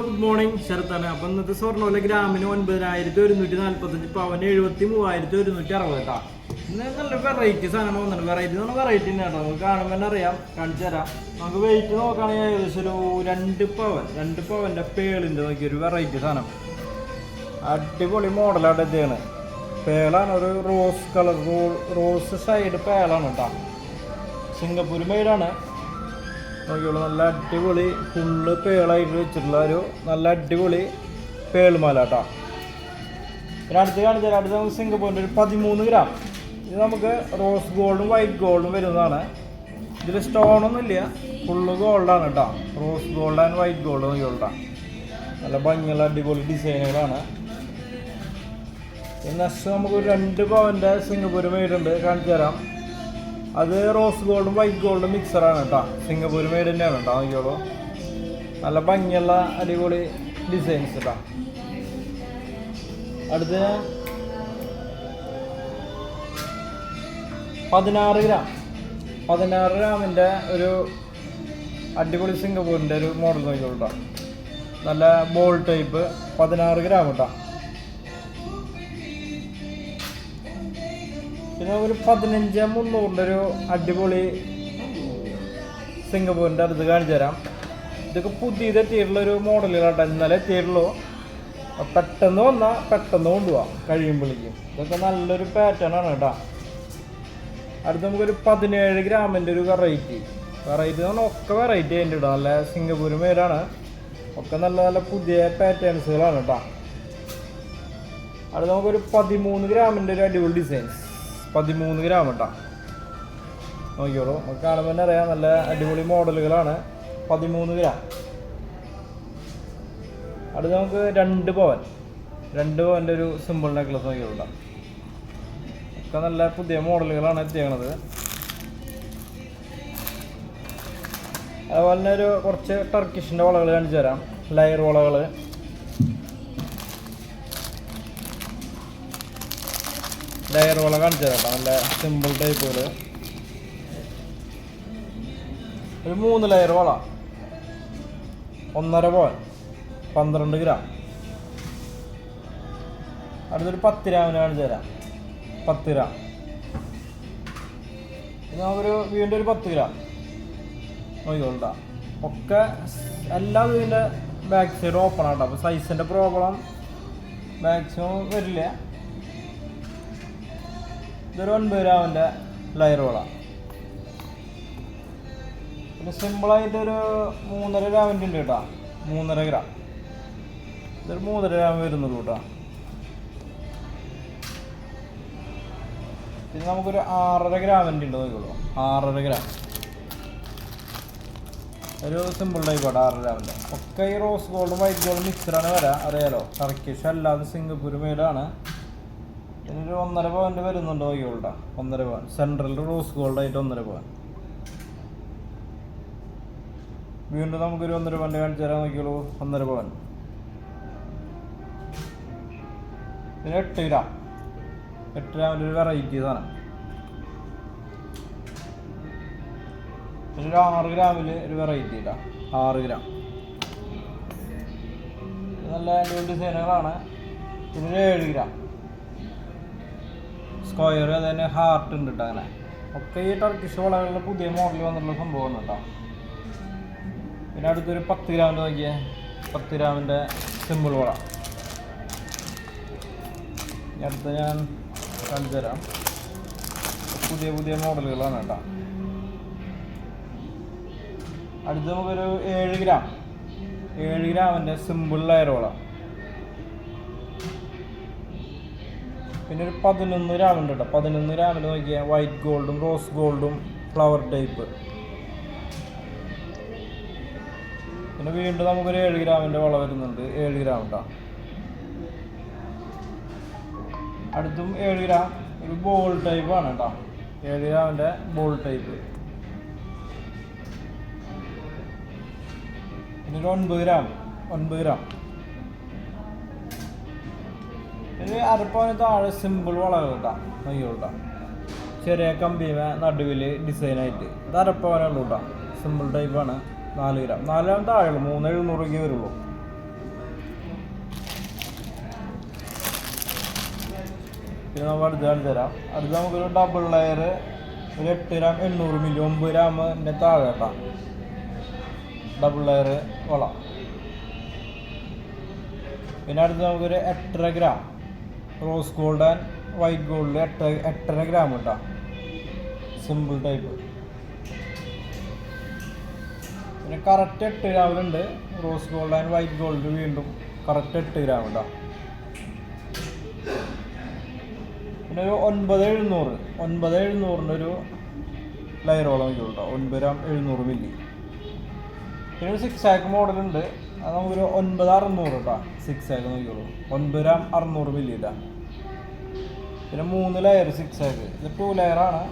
Good morning ശരത്താണ്. അപ്പൊ ഇന്നത്തെ സ്വർണോല ഗ്രാമിന് ഒൻപതിനായിരത്തി ഒരുന്നൂറ്റി നാല്പത്തഞ്ച് പവന് എഴുപത്തി മൂവായിരത്തി ഒരുന്നൂറ്റി അറുപത് കേട്ടോ. ഇന്ന് നല്ല വെറൈറ്റി സാധനം വന്നിട്ടുണ്ട്. വെറൈറ്റി എന്ന് പറഞ്ഞാൽ വെറൈറ്റി തന്നെ നമുക്ക് കാണുമ്പോൾ തന്നെ അറിയാം. കാണിച്ചു തരാം. നമുക്ക് വെയിറ്റ് നോക്കുകയാണെങ്കിൽ ഏകദേശം ഒരു രണ്ട് പവൻ രണ്ട് പവന്റെ പേളിന്റെ നോക്കി ഒരു വെറൈറ്റി സാധനം. അടിപൊളി മോഡലാണ് ഇതാണ് പേളാണ്. ഒരു റോസ് കളർ റോസ് സൈഡ് പേളാണ് കേട്ടോ. സിംഗപ്പൂർ മെയ്ഡാണ് നോക്കിയോളൂ നല്ല അടിപൊളി ഫുള്ള് പേളായിട്ട് വെച്ചിട്ടുള്ള ഒരു നല്ല അടിപൊളി പേളുമാല കേട്ടോ പിന്നെ അടുത്ത് കാണിച്ചാൽ അടുത്ത് നമുക്ക് സിംഗപ്പൂരിന്റെ ഒരു പതിമൂന്ന് ഗ്രാം. ഇത് നമുക്ക് റോസ് ഗോൾഡും വൈറ്റ് ഗോൾഡും വരുന്നതാണ്. ഇതിൽ സ്റ്റോണൊന്നും ഇല്ല. ഫുള്ള് ഗോൾഡാണ് കേട്ടോ. Rose gold and white gold നോക്കിയോളാം നല്ല ഭംഗിയുള്ള അടിപൊളി ഡിസൈനുകളാണ് നെക്സ്റ്റ് നമുക്ക് രണ്ട് പവന്റെ സിംഗപ്പൂർ മേടുണ്ട് കാണിച്ചു തരാം. അത് റോസ് ഗോൾഡും വൈറ്റ് ഗോൾഡും മിക്സറാണ് കേട്ടോ. സിംഗപ്പൂർ മെയ്ഡ് തന്നെയാണ് കേട്ടോ നോക്കിയോളൂ. നല്ല ഭംഗിയുള്ള അടിപൊളി ഡിസൈൻസ് കേട്ടോ അടുത്ത് പതിനാറ് ഗ്രാം. പതിനാറ് ഗ്രാമിന്റെ ഒരു അടിപൊളി സിംഗപ്പൂരിന്റെ ഒരു മോഡൽ നോക്കിയോളൂ കേട്ടോ നല്ല ബോൾ ടൈപ്പ് പതിനാറ് ഗ്രാം കേട്ടോ പിന്നെ ഒരു പതിനഞ്ച് മുന്നൂറിന്റെ ഒരു അടിപൊളി സിംഗപ്പൂരിന്റെ അടുത്ത് കാണിച്ചു തരാം. ഇതൊക്കെ പുതിയത് എത്തിയിട്ടുള്ള ഒരു മോഡലുകളാട്ടോ. ഇന്നലെ എത്തിയിട്ടുള്ളൂ. പെട്ടെന്ന് വന്നാൽ പെട്ടെന്ന് കൊണ്ടുപോവാം കഴിയുമ്പോഴേക്കും. ഇതൊക്കെ നല്ലൊരു പാറ്റേൺ ആണ് കേട്ടോ. അടുത്ത് നമുക്കൊരു പതിനേഴ് ഗ്രാമിന്റെ ഒരു വെറൈറ്റി വെറൈറ്റി എന്ന് പറഞ്ഞാൽ ഒക്കെ വെറൈറ്റി അതിന്റെ ഇടാം. നല്ല സിംഗപ്പൂർ മേലാണ്. ഒക്കെ നല്ല നല്ല പുതിയ പാറ്റേൺസുകളാണ് കേട്ടോ. അടുത്ത് നമുക്കൊരു പതിമൂന്ന് ഗ്രാമിന്റെ ഒരു അടിപൊളി ഡിസൈൻസ് പതിമൂന്ന് ഗ്രാം കേട്ടോ നോക്കിയോളൂ നമുക്ക് കാണുമ്പോൾ തന്നെ അറിയാം നല്ല അടിപൊളി മോഡലുകളാണ്. പതിമൂന്ന് ഗ്രാം അടുത്ത് നമുക്ക് രണ്ട് പവൻ. രണ്ട് പവന്റെ ഒരു സിമ്പിൾ നെക്ലസ് നോക്കിയോളൂ. ഒക്കെ നല്ല പുതിയ മോഡലുകളാണ് എത്തിയേക്കണത്. അതുപോലെ തന്നെ ഒരു കുറച്ച് ടർക്കിഷിന്റെ വളകൾ കാണിച്ചു തരാം ലയർ വളകൾ. ലയർ വള കാണിച്ചു തരാം നല്ല സിമ്പിൾ ടൈപ്പുകൾ ഒരു മൂന്ന് ലെയർ വള. ഒന്നര പോൻ പന്ത്രണ്ട് ഗ്രാം അടുത്തൊരു പത്ത് ഗ്രാമിന് കാണിച്ചു തരാം. പത്ത് ഗ്രാം നമുക്കൊരു വീണ്ടും ഒരു പത്ത് ഗ്രാം നോക്കിക്കോളാം ഒക്കെ എല്ലാ വീടിന്റെ ബാക്ക് സൈഡ് ഓപ്പൺ ആട്ടോ അപ്പോൾ സൈസിന്റെ പ്രോബ്ലം മാക്സിമം വരില്ല. ഒൻപത് ഗ്രാമിന്റെ ലയർ വള പിന്നെ സിമ്പിളായിട്ടൊരു മൂന്നര ഗ്രാമിന്റെ ഉണ്ട് കേട്ടോ. മൂന്നര ഗ്രാം ഇതൊരു മൂന്നര ഗ്രാം വരുന്നുള്ളൂ കേട്ടോ. പിന്നെ നമുക്കൊരു ആറര ഗ്രാമിന്റെ ഉണ്ട് നോക്കിക്കോളൂ ആറര ഗ്രാം ഒരു സിമ്പിൾ ടൈപ്പ് ആട്ടോ ആറര ഗ്രാമിന്റെ ഒക്കെ ഈ റോസ് ഗോൾഡും വൈറ്റ് ഗോൾഡും മിക്സഡാണ് വരാം. അറിയാലോ. ടർക്കിഷ് അല്ലാതെ സിംഗപ്പൂർ മെയ്ഡാണ് ഇതിനൊരു ഒന്നര പവന്റെ വരുന്നുണ്ട് നോക്കിക്കോളൂ ഒന്നര പവൻ സെൻട്രൽ റോസ് ഗോൾഡ് ആയിട്ട് ഒന്നര പവൻ വീണ്ടും നമുക്കൊരു ഒന്നര പവന്റെ കാണിച്ചു തരാൻ നോക്കിയുള്ളൂ ഒന്നര പവൻ പിന്നെ എട്ട് ഗ്രാം എട്ട് ഗ്രാമിന്റെ ഒരു വെറൈറ്റി സാധനം. ഒരു ആറ് ഗ്രാമിൽ ഒരു വെറൈറ്റി ഇല്ല ആറ് ഗ്രാം നല്ല ഡിസൈനുകളാണ് പിന്നെ ഏഴ് ഗ്രാം സ്ക്വയർ അതുതന്നെ ഹാർട്ട് ഉണ്ട് കേട്ടോ അങ്ങനെ. ഒക്കെ ഈ ടർക്കിഷ് വളകളുടെ പുതിയ മോഡൽ വന്നിട്ടുള്ള സംഭവമാണ് കേട്ടോ. പിന്നെ അടുത്തൊരു പത്ത് ഗ്രാമിന്റെ നോക്കിയേ. പത്ത് ഗ്രാമിന്റെ സിമ്പിൾ വള അടുത്ത് ഞാൻ കാണിച്ചു തരാം പുതിയ പുതിയ മോഡലുകളാണ് കേട്ടോ. അടുത്ത് നമുക്കൊരു ഏഴ് ഗ്രാം ഏഴ് ഗ്രാമിന്റെ സിമ്പിൾ ലയർ വള. പിന്നെ ഒരു പതിനൊന്ന് ഉണ്ട് കേട്ടോ പതിനൊന്ന് രാവിലെ നോക്കിയാൽ വൈറ്റ് ഗോൾഡും റോസ് ഗോൾഡും ഫ്ലവർ ടൈപ്പ് പിന്നെ വീണ്ടും നമുക്കൊരു ഏഴ് ഗ്രാമിന്റെ വള വരുന്നുണ്ട്. ഏഴ് ഗ്രാം കേട്ടോ അടുത്തും ഏഴ് ഗ്രാം. ഒരു ബോൾ ടൈപ്പ് ആണ് കേട്ടോ ഏഴ് ഗ്രാമിന്റെ ബോൾ ടൈപ്പ് പിന്നെ ഒരു ഒൻപത് ഗ്രാം. ഒൻപത് ഗ്രാം. ഒരു അരപ്പവന് താഴെ സിമ്പിൾ വളവ് കിട്ടാം നെയ്യ് കിട്ടാം. ചെറിയ കമ്പിമ നടുവിൽ ഡിസൈനായിട്ട് ഇത് അരപ്പവനുള്ളൂ കിട്ടാം. സിമ്പിൾ ടൈപ്പാണ് നാല് ഗ്രാം. നാല് ഗ്രാം താഴെ മൂന്ന് എഴുന്നൂറ് രൂപയ്ക്ക് വരുള്ളൂ. പിന്നെ നമുക്ക് അടുത്ത് കാണിച്ചു തരാം. അടുത്ത് നമുക്കൊരു ഡബിൾ ലെയർ ഒരു എട്ട് ഗ്രാം എണ്ണൂറ് മില്ലി ഒമ്പത് ഗ്രാമിന്റെ താഴെ കേട്ടാ. ഡബിൾ ലെയർ വള. പിന്നെ അടുത്ത് നമുക്കൊരു എട്ടര gram rose gold and white gold എട്ട് എട്ടര ഗ്രാം കേട്ടോ സിമ്പിൾ ടൈപ്പ് പിന്നെ കറക്റ്റ് എട്ട് ഗ്രാമിലുണ്ട് rose gold and white gold വീണ്ടും കറക്റ്റ് എട്ട് ഗ്രാം കേട്ടോ പിന്നെ ഒരു ഒൻപത് എഴുന്നൂറ്. ഒൻപത് എഴുന്നൂറിന്റെ ഒരു ലയറോളം വയ്ക്കുള്ളൂ കേട്ടോ. ഒൻപത് ഗ്രാം എഴുന്നൂറ് മില്ലി പിന്നെ ഒരു സിക്സ് ആക്ക് മോഡലുണ്ട് അത് നമുക്കൊരു ഒൻപത് അറുന്നൂറ് കേട്ടോ. സിക്സ് ആക്ക് നോക്കിയോളൂ ഒൻപത് ഗ്രാം അറുന്നൂറ് മില്ലി ഇട്ടാ പിന്നെ മൂന്ന് ലെയർ സിക്സ് ആക്ക് ഇത് ടു ലെയറാണ്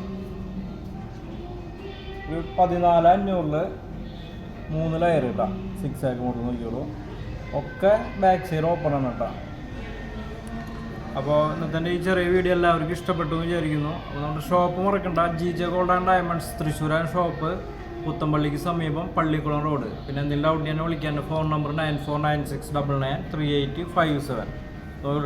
ഒരു പതിനാല് അഞ്ഞൂറിൽ മൂന്ന് ലെയർ കിട്ടാം സിക്സ് ആക്ക് കൊണ്ട് നോക്കിയോളൂ ഒക്കെ ബാക്ക് സൈഡ് ഓപ്പൺ ആണ് കേട്ടോ. അപ്പോൾ ഇന്നത്തെ ഈ ചെറിയ വീഡിയോ എല്ലാവർക്കും ഇഷ്ടപ്പെട്ടു എന്ന് വിചാരിക്കുന്നു. അപ്പോൾ നമ്മുടെ ഷോപ്പ് മറക്കണ്ട. G J gold and diamonds തൃശ്ശൂരാൻ shop പുത്തമ്പള്ളിക്ക് സമീപം പള്ളിക്കുളം റോഡ് പിന്നെ എന്തെങ്കിലും ഡൗട്ട് ഞാൻ വിളിക്കാൻ phone number nine four nine six double nine three eight five seven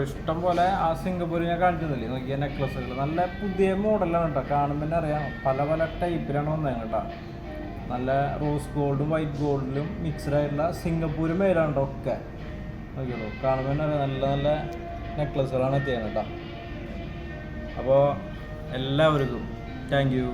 ഇഷ്ടം പോലെ ആ സിംഗപ്പൂർ ഞാൻ കാണിച്ചതല്ലേ? നോക്കിയ നെക്ലസ്സുകൾ നല്ല പുതിയ മോഡലാണ് കേട്ടോ കാണുമ്പോൾ തന്നെ അറിയാം. പല പല ടൈപ്പിലാണ് വന്നത് കേട്ടോ. നല്ല റോസ് ഗോൾഡും വൈറ്റ് ഗോൾഡിലും മിക്സ്ഡ് ആയിട്ടുള്ള സിംഗപ്പൂർ മേലാണ് ഒക്കെ. നോക്കിയുള്ളൂ കാണുമ്പോൾ തന്നെ അറിയാം. നല്ല നല്ല നെക്ലസ്സുകളാണ് എത്തിയത് കേട്ടോ. അപ്പോൾ എല്ലാവർക്കും താങ്ക് യു